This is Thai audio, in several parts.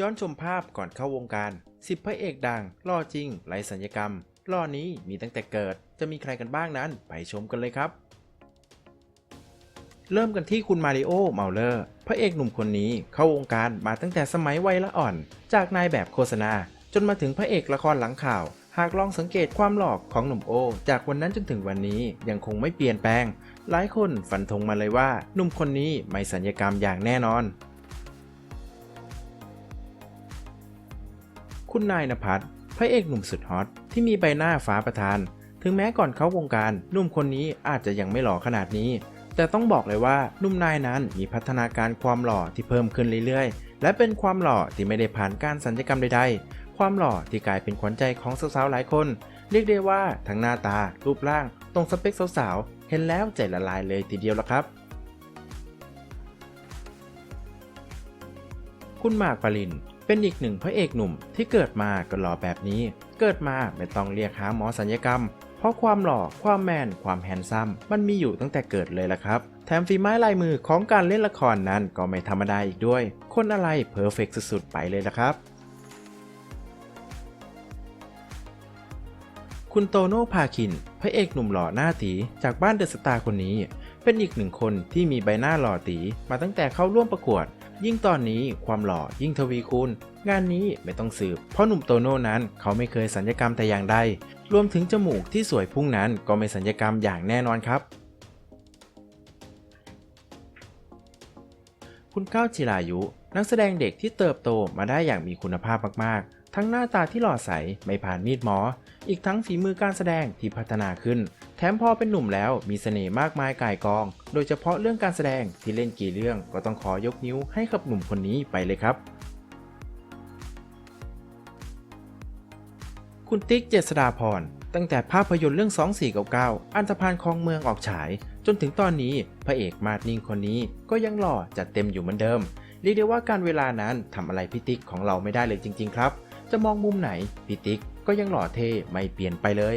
ย้อนชมภาพก่อนเข้าวงการ 10 พระเอกดังหล่อจริงไร้สัญญกรรมหล่อนี้มีตั้งแต่เกิดจะมีใครกันบ้างนั้นไปชมกันเลยครับ เริ่มกันที่คุณมาริโอเมาเลอร์ พระเอกหนุ่มคนนี้เข้าวงการมาตั้งแต่สมัยวัยละอ่อน จากนายแบบโฆษณา จนมาถึงพระเอกละครหลังข่าว หากลองสังเกตความหลอกของหนุ่มโอ จากวันนั้นจนถึงวันนี้ยังคงไม่เปลี่ยนแปลง หลายคนฟันธงมาเลยว่าหนุ่มคนนี้ไม่สัญญกรรมอย่างแน่นอน คุณนายนภัสพระเอกหนุ่มสุดฮอตที่มีใบหน้าฟ้าประทาน ถึงแม้ก่อนเข้าวงการหนุ่มคนนี้อาจจะยังไม่หล่อขนาดนี้ แต่ต้องบอกเลยว่าหนุ่มนายนั้นมีพัฒนาการความหล่อที่เพิ่มขึ้นเรื่อยๆ และเป็นความหล่อที่ไม่ได้ผ่านการสัญญกรรมใดๆ ความหล่อที่กลายเป็นขวัญใจของสาวๆหลายคน เรียกได้ว่าทั้งหน้าตา รูปร่าง ตรงสเปคสาวๆ เห็นแล้วใจละลายเลยทีเดียวละครับคุณหมากปริน เป็นอีกหนึ่งพระเอกหนุ่มที่เกิดมาก็หล่อแบบนี้ เกิดมาไม่ต้องเรียกหาหมอสัญญกรรม เพราะความหล่อ ความแมน ความแฮนซัม มันมีอยู่ตั้งแต่เกิดเลยละครับ แถมฝีไม้ลายมือของการเล่นละครนั้นก็ไม่ธรรมดาอีกด้วย คนอะไรเพอร์เฟกสุดๆ ไปเลยละครับคุณโตโน่พาคิน พระเอกหนุ่มหล่อหน้าตีจากบ้านเดอะสตาร์คนนี้ เป็นอีกหนึ่งคนที่มีใบหน้าหล่อตีมาตั้งแต่เข้าร่วมประกวด ยิ่งตอนนี้ความหล่อยิ่งทวีคูณ งานนี้ไม่ต้องสืบ เพราะหนุ่มโตโน่นั้นเขาไม่เคยสัญญกรรมแต่อย่างใด รวมถึงจมูกที่สวยพุ่งนั้นก็ไม่สัญญกรรมอย่างแน่นอนครับ คุณก้าวจิรายุ นักแสดงเด็กที่เติบโตมาได้อย่างมีคุณภาพมากๆ ทั้งหน้าตาที่หล่อใสไม่ผ่านมีดหมอ อีกทั้งฝีมือการแสดงที่พัฒนาขึ้น แถมพอเป็นหนุ่มแล้วมีเสน่ห์มากมายกายกอง โดยเฉพาะเรื่องการแสดงที่เล่นกี่เรื่องก็ต้องขอยกนิ้วให้กับหนุ่มคนนี้ไปเลยครับคุณติ๊กเจษฎาพร ตั้งแต่ภาพยนตร์เรื่อง 2499 อันธพาลคลองเมืองออกฉาย จนถึงตอนนี้พระเอกมาดนิ่งคนนี้ก็ยังหล่อจัดเต็มอยู่เหมือนเดิม เรียกได้ว่าการเวลานั้นทำอะไรพี่ติ๊กของเราไม่ได้เลยจริง ๆ ครับ จะมองมุมไหนพี่ติ๊กก็ยังหล่อเท่ไม่เปลี่ยนไปเลย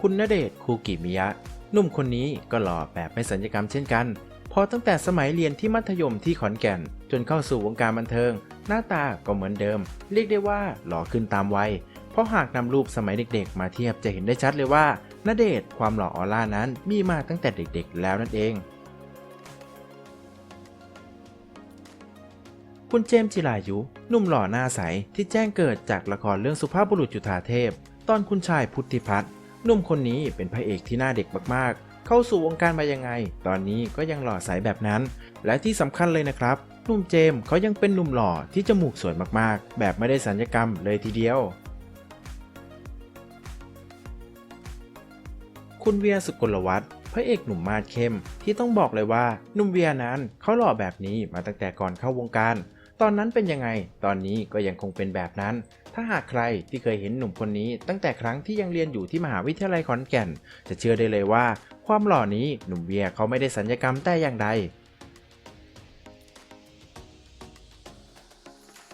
คุณณเดชน์คูกิมิยะหนุ่มคนนี้ก็หล่อแบบไม่สัญญกรรมเช่นกัน พอตั้งแต่สมัยเรียนที่มัธยมที่ขอนแก่น จนเข้าสู่วงการบันเทิง หน้าตาก็เหมือนเดิม เรียกได้ว่าหล่อขึ้นตามวัย เพราะหากนำรูปสมัยเด็กๆ มาเทียบจะเห็นได้ชัดเลยว่าณเดชน์ความหล่อออร่านั้นมีมาตั้งแต่เด็กๆ แล้วนั่นเอง คุณเจมส์จิรายุหนุ่มหล่อหน้าใสที่แจ้งเกิดจากละครเรื่องสุภาพบุรุษจุฑาเทพ ตอนคุณชายพุทธิพัฒน์หนุ่มคนนี้เป็นพระเอกที่หน้าเด็กมากๆ เข้าสู่วงการมายังไง ตอนนี้ก็ยังหล่อใสแบบนั้น และที่สำคัญเลยนะครับหนุ่มเจมเขายังเป็นหนุ่มหล่อที่จมูกสวยมากๆ แบบไม่ได้สัญญกรรมเลยทีเดียว คุณเวียสุกลวัฒน์พระเอกหนุ่มมาดเข้มที่ต้องบอกเลยว่าหนุ่มเวียนั้นเขาหล่อแบบนี้มาตั้งแต่ก่อนเข้าวงการ ตอนนั้นเป็นยังไง ตอนนี้ก็ยังคงเป็นแบบนั้น ถ้าหากใครที่เคยเห็นหนุ่มคนนี้ ตั้งแต่ครั้งที่ยังเรียนอยู่ที่มหาวิทยาลัยขอนแก่น จะเชื่อได้เลยว่า ความหล่อนี้หนุ่มเวียเขาไม่ได้สัญญกรรมแต่อย่างใด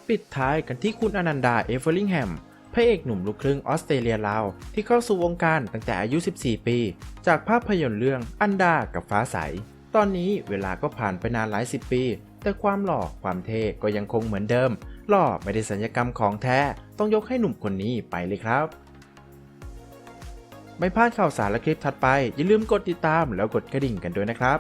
ปิดท้ายกันที่คุณอนันดา เอเฟอร์ลิงแฮมพระเอกหนุ่มลูกครึ่งออสเตรเลียลาว ที่เข้าสู่วงการตั้งแต่อายุ 14 ปี จากภาพยนตร์เรื่องอันดากับฟ้าใส ตอนนี้เวลาก็ผ่านไปนานหลายสิบปี แต่ความหล่อความเท่ก็ยังคงเหมือนเดิม หล่อไม่ได้สัญญกรรมของแท้ ต้องยกให้หนุ่มคนนี้ไปเลยครับ ไม่พลาดข่าวสารและคลิปถัดไป อย่าลืมกดติดตามแล้วกดกระดิ่งกันด้วยนะครับ